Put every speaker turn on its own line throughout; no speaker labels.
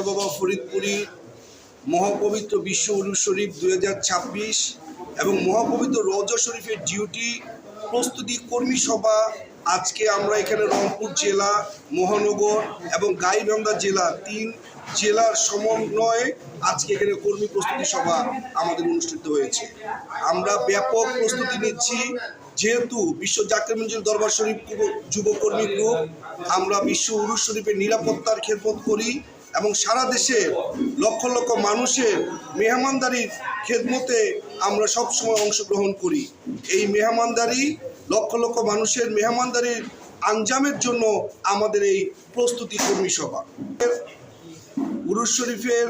বাবা ফরিদপুরি মহাপবিত্র বিশ্ব উরুস শরীফ দুই হাজার ছাব্বিশ এবং মহাপবিত্র রজা শরীফের ডিউটি প্রস্তুতি, কর্মী সভা আজকে আমরা এখানে রংপুর জেলা, মহানগর এবং গাইবান্ধা জেলা তিন জেলার সমন্বয়ে আজকে এখানে কর্মী প্রস্তুতি সভা আমাদের অনুষ্ঠিত হয়েছে। আমরা ব্যাপক প্রস্তুতি নিচ্ছি। যেহেতু বিশ্ব জাকির মঞ্জুর দরবার শরীফ যুব- যুবকর্মী গ্রুপ আমরা বিশ্ব উরুস শরীফের নিরাপত্তার খেদমত করি এবং সারা দেশে লক্ষ লক্ষ মানুষের মেহমানদারির খেদমতে আমরা সবসময় অংশগ্রহণ করি। এই মেহমানদারি, লক্ষ লক্ষ মানুষের মেহমানদারির আঞ্জামের জন্য আমাদের এই প্রস্তুতি কর্মী সভা। উরুস শরীফের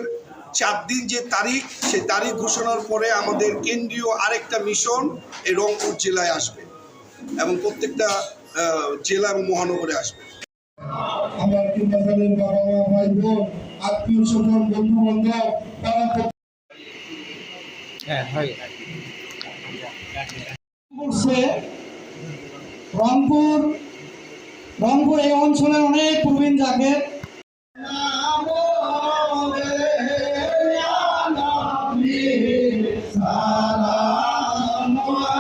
চার দিন যে তারিখ সেই তারিখ ঘোষণার পরে আমাদের কেন্দ্রীয় আরেকটা মিশন এই রংপুর জেলায় আসবে এবং প্রত্যেকটা জেলা এবং মহানগরে আসবে।
আমার বাবা মা ভাই বোন আত্মীয় স্বজন বন্ধু বান্ধব তারা
হ্যাঁ, রংপুর রংপুর এই অঞ্চলে অনেক প্রবীণ থাকে সারা